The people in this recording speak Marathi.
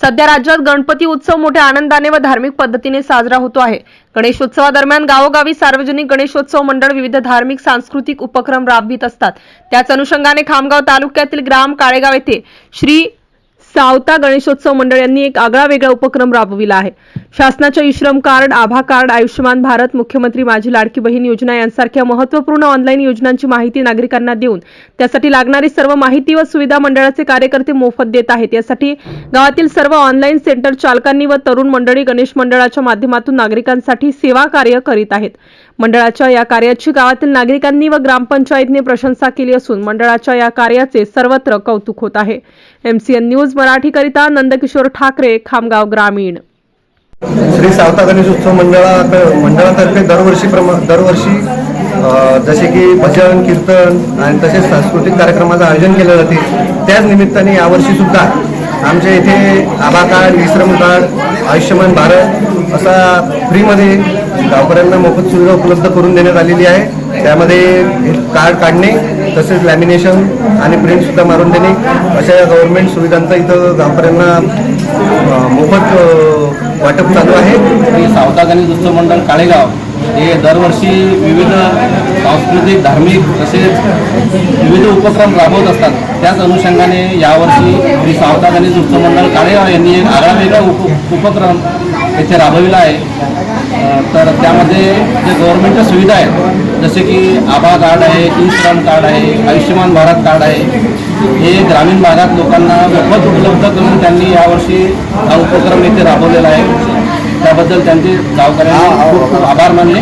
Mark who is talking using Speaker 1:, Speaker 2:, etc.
Speaker 1: सध्या राज्यात गणपती उत्सव मोठ्या आनंदाने व धार्मिक पद्धतीने साजरा होतो आहे. गणेशोत्सवादरम्यान गावोगावी सार्वजनिक गणेशोत्सव मंडळ विविध धार्मिक सांस्कृतिक उपक्रम राबवित असतात. त्याच अनुषंगाने खामगाव तालुक्यातील ग्राम काळेगाव येथे श्री सावता गणेशोत्सव मंडळ यांनी एक आगळा वेगळा उपक्रम राबविला आहे. शासनाच्या ई-श्रम कार्ड आभा कार्ड आयुष्यमान भारत मुख्यमंत्री माझी लाडकी बहीण योजना यांसारख्या महत्त्वपूर्ण ऑनलाईन योजनांची माहिती नागरिकांना देऊन त्यासाठी लागणारी सर्व माहिती व सुविधा मंडळाचे कार्यकर्ते मोफत देत आहेत. यासाठी गावातील सर्व ऑनलाईन सेंटर चालकांनी व तरुण मंडळी गणेश मंडळाच्या माध्यमातून नागरिकांसाठी सेवा कार्य करीत आहेत. मंडळाच्या या कार्याची गावातील नागरिकांनी व ग्रामपंचायतने प्रशंसा केली असून मंडळाच्या या कार्याचे सर्वत्र कौतुक होत आहे. एमसीएन न्यूज मराठीकरिता नंदकिशोर ठाकरे खामगाव ग्रामीण.
Speaker 2: श्री सावता गणेश उत्सव मंडळा मंडळातर्फे दरवर्षी प्रमा दरवर्षी जसे की भजन कीर्तन आणि तसेच सांस्कृतिक कार्यक्रमाचं आयोजन केलं जाते. त्याच निमित्ताने यावर्षी सुद्धा आमच्या इथे आभा कार्ड विश्रम कार्ड आयुष्यमान भारत असा फ्रीमध्ये गावकऱ्यांना मोफत सुविधा उपलब्ध करून देण्यात आलेली आहे. त्यामध्ये कार्ड काढणे तसेच लॅमिनेशन आणि प्रिंटसुद्धा मारून देणे अशा गव्हर्नमेंट सुविधांचा इथं गावकऱ्यांना मोफत वाटप चालू आहे.
Speaker 3: श्री आणि दुसरं मंडळ काळेगाव हे दरवर्षी विविध सांस्कृतिक धार्मिक तसेच विविध उपक्रम राबवत असतात. त्याच अनुषंगाने यावर्षी श्री सावता आणि दुसरं मंडळ काळेगाव यांनी एक आगळा वेगळा उप उपक्रम येथे राबविला आहे. तर त्यामध्ये जे गव्हर्नमेंटच्या सुविधा आहेत जसे की आभा कार्ड आहे ई श्रम कार्ड आहे आयुष्यमान भारत कार्ड आहे हे ग्रामीण भागात लोकांना मोफत उपलब्ध करून त्यांनी यावर्षी हा उपक्रम येथे राबवलेला आहे. त्याबद्दल त्यांचे गावकऱ्यांना खूप खूप आभार मानले.